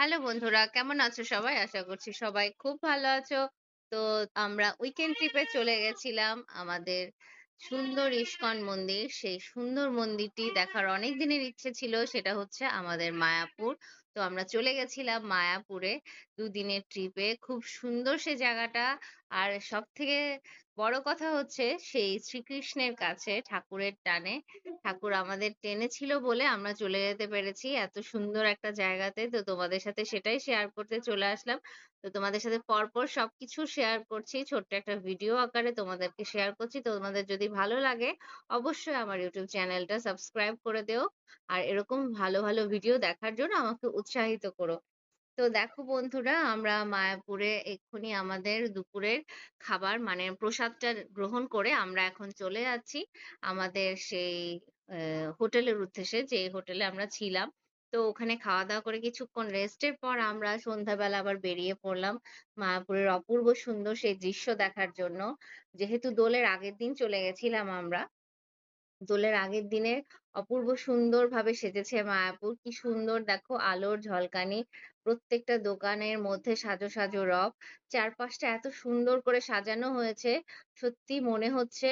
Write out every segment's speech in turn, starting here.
Hello বন্ধুরা, কেমন আছো সবাই? আশা করছি সবাই খুব ভালো আছো। তো আমরা উইকেন্ড ট্রিপে চলে গেছিলাম আমাদের সুন্দর ইস্কন মন্দির। সেই সুন্দর মন্দিরটি দেখার অনেক দিনের ইচ্ছে ছিল, সেটা হচ্ছে আমাদের মায়াপুর। তো আমরা চলে গেছিলাম মায়াপুরে দুদিনের ট্রিপে খুব সুন্দর সে জায়গাটা। আর সব থেকে বড় কথা হচ্ছে সেই শ্রীকৃষ্ণের কাছে ঠাকুরের টানে, ঠাকুর আমাদের টেনে ছিল বলে আমরা চলে যেতে পেরেছি, এত সুন্দর একটা জায়গাতে। তো তোমাদের সাথে সেটাই শেয়ার করতে চলে আসলাম। তো তোমাদের সাথে পরপর সবকিছু শেয়ার করছি। ছোট্ট একটা ভিডিও আকারে তোমাদেরকে শেয়ার করছি। তোমাদের যদি ভালো লাগে, অবশ্যই আমার ইউটিউব চ্যানেলটা সাবস্ক্রাইব করে দিও। আর এরকম ভালো ভালো ভিডিও দেখার জন্য আমাকে উৎসাহিত করো। তো দেখো বন্ধুরা, আমরা মায়াপুরে এক্ষুনি আমাদের দুপুরের খাবার মানে প্রসাদটা গ্রহণ করে আমরা এখন চলে যাচ্ছি আমাদের সেই হোটেলের উদ্দেশ্যে। যে হোটেলে আমরা ছিলাম, তো ওখানে খাওয়া দাওয়া করে কিছুক্ষণ রেস্টের পর আমরা সন্ধ্যাবেলা আবার বেরিয়ে পড়লাম মায়াপুরের অপূর্ব সুন্দর সেই দৃশ্য দেখার জন্য। যেহেতু দোলের আগের দিন চলে গেছিলাম আমরা, দোলের আগের দিনে অপূর্ব সুন্দর ভাবে সেজেছে মায়াপুর। কি সুন্দর দেখো, আলোর ঝলকানি প্রত্যেকটা দোকানের মধ্যে সাজো সাজো রব। চারপাশটা এত সুন্দর করে সাজানো হয়েছে, সত্যি মনে হচ্ছে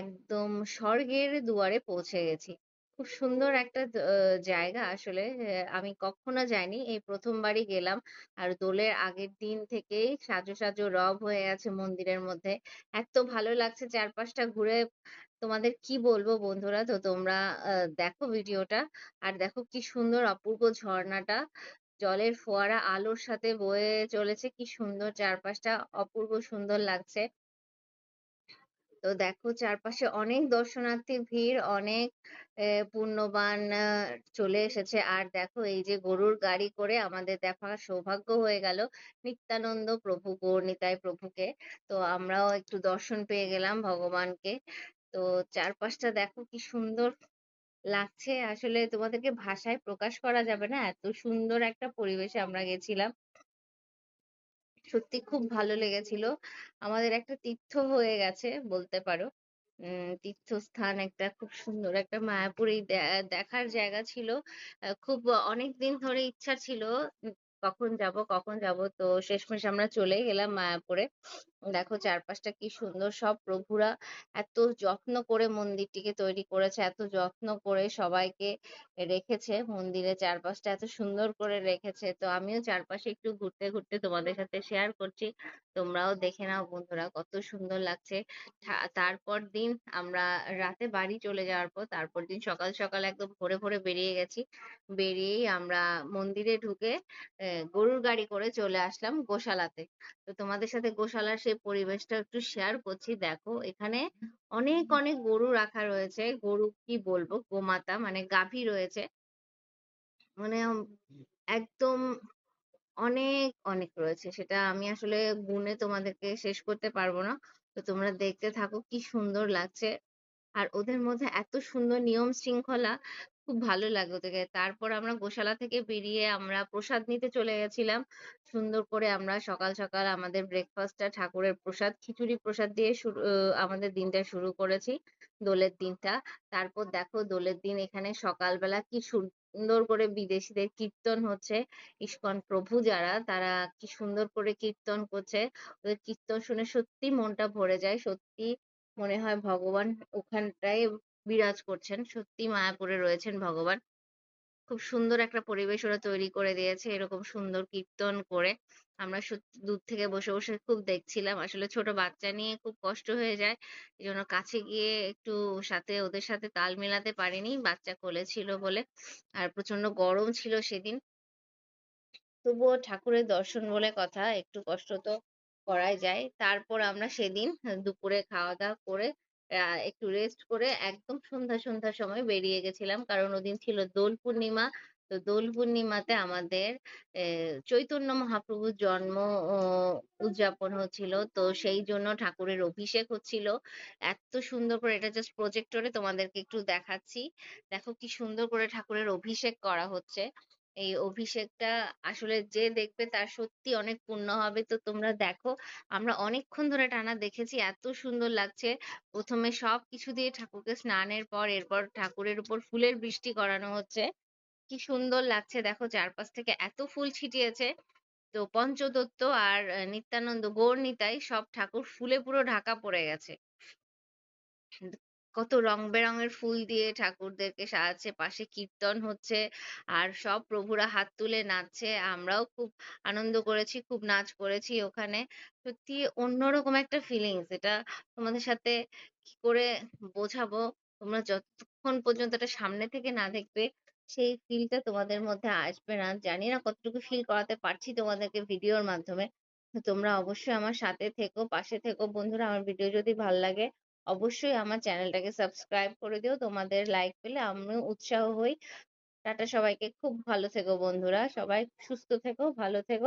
একদম স্বর্গের দুয়ারে পৌঁছে গেছি। খুব সুন্দর একটা জায়গা আসলে। আমি কখনো যাইনি, এই প্রথমবারই গেলাম। আর দোলের আগের দিন থেকেই সাজো সাজো রব হয়ে আছে মন্দিরের মধ্যে। এত ভালো লাগছে চারপাশটা ঘুরে। তোমাদের কি বলব বন্ধুরা? তো তোমরা দেখো ভিডিওটা। আর দেখো কি সুন্দর অপূর্ব ঝর্ণাটা। জলের ফোয়ারা আলোর সাথে বয়ে চলেছে। কি সুন্দর চারপাশটা, অপূর্ব সুন্দর লাগছে। তো দেখো চারপাশে অনেক দর্শনার্থীর ভিড়, অনেক পুণ্যবান চলে এসেছে। আর দেখো এই যে গরুর গাড়ি করে আমাদের দেখা সৌভাগ্য হয়ে গেল নিত্যানন্দ প্রভু গৌরনিতাই প্রভুকে। তো আমরাও একটু দর্শন পেয়ে গেলাম ভগবানকে। তো চারপাশটা দেখো কি সুন্দর। লাগছে আসলে তোমাদেরকে ভাষায় প্রকাশ করা যাবে না? এত সুন্দর একটা পরিবেশে আমরা গেছিলাম। সত্যি খুব ভালো লেগেছিল। আমাদের একটা তীর্থ হয়ে গেছে বলতে পারো। উম তীর্থস্থান একটা খুব সুন্দর একটা মায়াপুরে দেখার জায়গা ছিল। খুব অনেকদিন ধরে ইচ্ছা ছিল কখন যাব কখন যাব? তো শেষমেশ আমরা চলে গেলাম মায়াপুরে। দেখো চারপাশটা কি সুন্দর সব প্রভুরা এত যত্ন করে মন্দিরটিকে তৈরি করেছে, এত যত্ন করে সবাইকে রেখেছে, মন্দিরের চারপাশটা এত সুন্দর করে রেখেছে। তো আমিও চারপাশে একটু ঘুরতে ঘুরতে তোমাদের সাথে শেয়ার করছি। তোমরাও দেখে নাও বন্ধুরা কত সুন্দর লাগছে। তারপর দিন আমরা রাতে বাড়ি চলে যাওয়ার পর তারপর দিন সকাল সকাল একদম ভোরে ভোরে বেরিয়ে গেছি। বেরিয়েই আমরা মন্দিরে ঢুকে গরুর গাড়ি করে চলে আসলাম গোশালাতে। তো তোমাদের সাথে গোশালার সেই পরিবেশটা একটু শেয়ার করছি। দেখো এখানে অনেক অনেক গরু রাখা রয়েছে। গরু কি বলব? গোমাতা মানে গাভী রয়েছে। মানে একদম অনেক অনেক রয়েছে। সেটা আমি আসলে গুনে তোমাদেরকে শেষ করতে পারব না। তো তোমরা দেখতে থাকো কি সুন্দর লাগছে। আর ওদের মধ্যে এত সুন্দর নিয়ম শৃঙ্খলা খুব ভালো লাগে ওদেরকে। তারপর আমরা গোশালা থেকে বেরিয়ে আমরা প্রসাদ নিতে চলে গেছিলাম। সুন্দর করে আমরা সকাল সকাল আমাদের ব্রেকফাস্টটা ঠাকুরের প্রসাদ, খিচুড়ি প্রসাদ দিয়ে শুরু আমাদের দিনটা শুরু করেছি, দোলের দিনটা। তারপর দেখো দোলের দিন এখানে সকালবেলা কি সুন্দর করে বিদেশিদের কীর্তন হচ্ছে। ইস্কন প্রভু যারা, তারা কি সুন্দর করে কীর্তন করছে। ওদের কীর্তন শুনে সত্যি মনটা ভরে যায়। সত্যি মনে হয় ভগবান ওখানটায় বিরাজ করছেন। সত্যি মায়াপুরে রয়েছেন ভগবান। খুব সুন্দর একটা পরিবেশ ওরা তৈরি করে দিয়েছে, এরকম সুন্দর কীর্তন করে। আমরা দূর থেকে বসে বসে খুব দেখছিলাম। আসলে ছোট বাচ্চা নিয়ে খুব কষ্ট হয়ে যায়। এই জন্য কাছে গিয়ে একটু সাথে, ওদের সাথে তাল মেলাতে পারিনি, বাচ্চা কোলে ছিল বলে। আর প্রচণ্ড গরম ছিল সেদিন। তবুও ঠাকুরের দর্শন বলে কথা, একটু কষ্ট তো করাই যায়। তারপর আমরা সেদিন দুপুরে খাওয়া দাওয়া করে একটু রেস্ট করে একদম সন্ধ্যা সন্ধ্যার সময় বেরিয়ে গেছিলাম। কারণ ওদিন ছিল দোল পূর্ণিমা। তো দোল পূর্ণিমাতে আমাদের চৈতন্য মহাপ্রভুর জন্ম উদযাপন হচ্ছিল। তো সেই জন্য ঠাকুরের অভিষেক হচ্ছিল। এত সুন্দর করে এটা জাস্ট প্রজেক্টরে তোমাদেরকে একটু দেখাচ্ছি। দেখো কি সুন্দর করে ঠাকুরের অভিষেক করা হচ্ছে। এই অভিষেকটা আসলে যে দেখবে তার সত্যি অনেক পুণ্য হবে। তো তোমরা দেখো, আমরা অনেকক্ষণ ধরে টানা দেখেছি, এত সুন্দর লাগছে। প্রথমে সব কিছু দিয়ে ঠাকুরকে স্নানের পর, এরপর ঠাকুরের উপর ফুলের বৃষ্টি করানো হচ্ছে। কি সুন্দর লাগছে দেখো, চারপাশ থেকে এত ফুল ছিটিয়েছে। তো পঞ্চদত্ত আর নিত্যানন্দ, গৌর নিতাই সব ঠাকুর ফুলে পুরো ঢাকা পড়ে গেছে। কত রং বেরঙের ফুল দিয়ে ঠাকুরদেরকে সাজাচ্ছে, পাশে কীর্তন হচ্ছে, আর সব প্রভুরা হাত তুলে নাচছে। আমরাও খুব আনন্দ করেছি, খুব নাচ করেছি ওখানে। সত্যি অন্যরকম একটা ফিলিংস এটা তোমাদের সাথে কি করে বোঝাবো? তোমরা যতক্ষণ পর্যন্ত এটা সামনে থেকে না দেখবে, সেই ফিলটা তোমাদের মধ্যে আসবে না। জানি না কতটুকু ফিল করাতে পারছি তোমাদেরকে ভিডিওর মাধ্যমে। তোমরা অবশ্যই আমার সাথে থেকো, পাশে থেকো। বন্ধুরা, আমার ভিডিও যদি ভালো লাগে অবশ্যই আমার চ্যানেলটাকে সাবস্ক্রাইব করে দিও। তোমাদের লাইক পেলে আমিও উৎসাহ হই। টাটা সবাইকে, খুব ভালো থেকো বন্ধুরা। সবাই সুস্থ থেকো, ভালো থেকো।